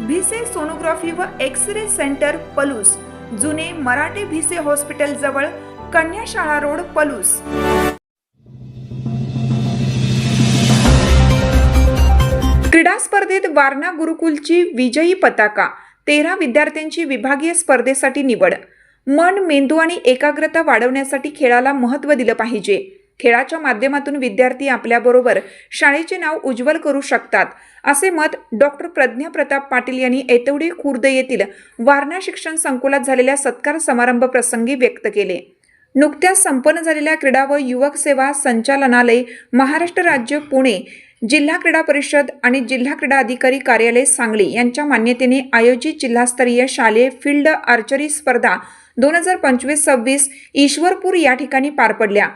Bhise sonography व X ray centre Palus. जुने Marathe Bhise hospital जवळ कन्याशाळा रोड पलूस. क्रीडा स्पर्धेत वारणा गुरुकुलची विजयी पताका. तेरा विद्यार्थ्यांची विभागीय स्पर्धेसाठी निवड. मन मेंदू आणि एकाग्रता वाढवण्यासाठी खेळाला महत्त्व दिलं पाहिजे. खेळाच्या माध्यमातून विद्यार्थी आपल्याबरोबर शाळेचे नाव उज्ज्वल करू शकतात असे मत डॉक्टर प्रज्ञा प्रताप पाटील यांनी येतवडी खुर्द येथील वारणा शिक्षण संकुलात झालेल्या सत्कार समारंभ प्रसंगी व्यक्त केले. नुकत्याच संपन्न झालेल्या क्रीडा व युवक सेवा संचालनालय महाराष्ट्र राज्य पुणे जिल्हा क्रीडा परिषद आणि जिल्हा क्रीडा अधिकारी कार्यालय सांगली यांच्या मान्यतेने आयोजित जिल्हास्तरीय शालेय फील्ड आर्चरी स्पर्धा दोन हजार पंचवीस सव्वीस ईश्वरपूर या ठिकाणी पार पडल्या.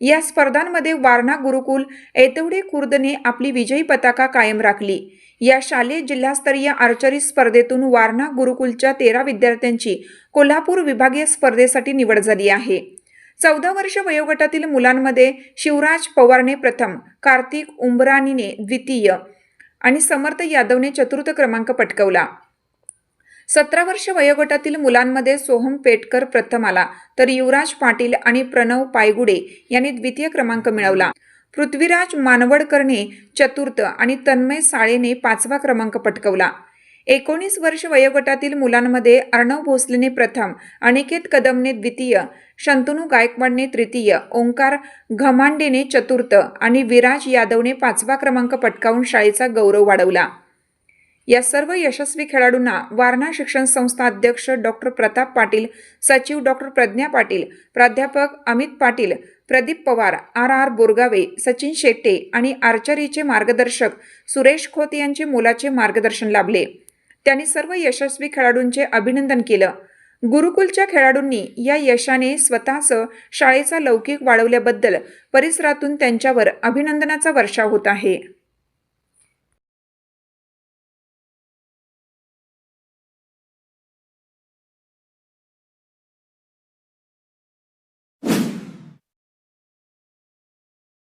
या स्पर्धांमध्ये वारणा गुरुकुल एतवडे खुर्दने आपली विजयी पताका कायम राखली. या शालेय जिल्हास्तरीय आर्चरी स्पर्धेतून वारणा गुरुकुलच्या तेरा विद्यार्थ्यांची कोल्हापूर विभागीय स्पर्धेसाठी निवड झाली आहे. चौदा वर्ष वयोगटातील मुलांमध्ये शिवराज पवारने प्रथम कार्तिक उंबरानीने द्वितीय आणि समर्थ यादवने चतुर्थ क्रमांक पटकवला. सतरा वर्ष वयोगटातील मुलांमध्ये सोहम पेटकर प्रथम आला तर युवराज पाटील आणि प्रणव पायगुडे यांनी द्वितीय क्रमांक मिळवला. पृथ्वीराज मानवडकरने चतुर्थ आणि तन्मय साळेने पाचवा क्रमांक पटकवला. एकोणीस वर्ष वयोगटातील मुलांमध्ये अर्णव भोसलेने प्रथम अनिकेत कदमने द्वितीय शंतनू गायकवाडने तृतीय ओंकार घमांडेने चतुर्थ आणि विराज यादवने पाचवा क्रमांक पटकावून शाळेचा गौरव वाढवला. या सर्व यशस्वी खेळाडूंना वारणा शिक्षण संस्था अध्यक्ष डॉक्टर प्रताप पाटील सचिव डॉक्टर प्रज्ञा पाटील प्राध्यापक अमित पाटील प्रदीप पवार आर. आर. बोरगावे सचिन शेट्टे आणि आर्चरीचे मार्गदर्शक सुरेश खोत यांचे मोलाचे मार्गदर्शन लाभले. त्यांनी सर्व यशस्वी खेळाडूंचे अभिनंदन केलं. गुरुकुलच्या खेळाडूंनी या यशाने स्वतःचं शाळेचा लौकिक वाढवल्याबद्दल परिसरातून त्यांच्यावर अभिनंदनाचा वर्षाव होत आहे.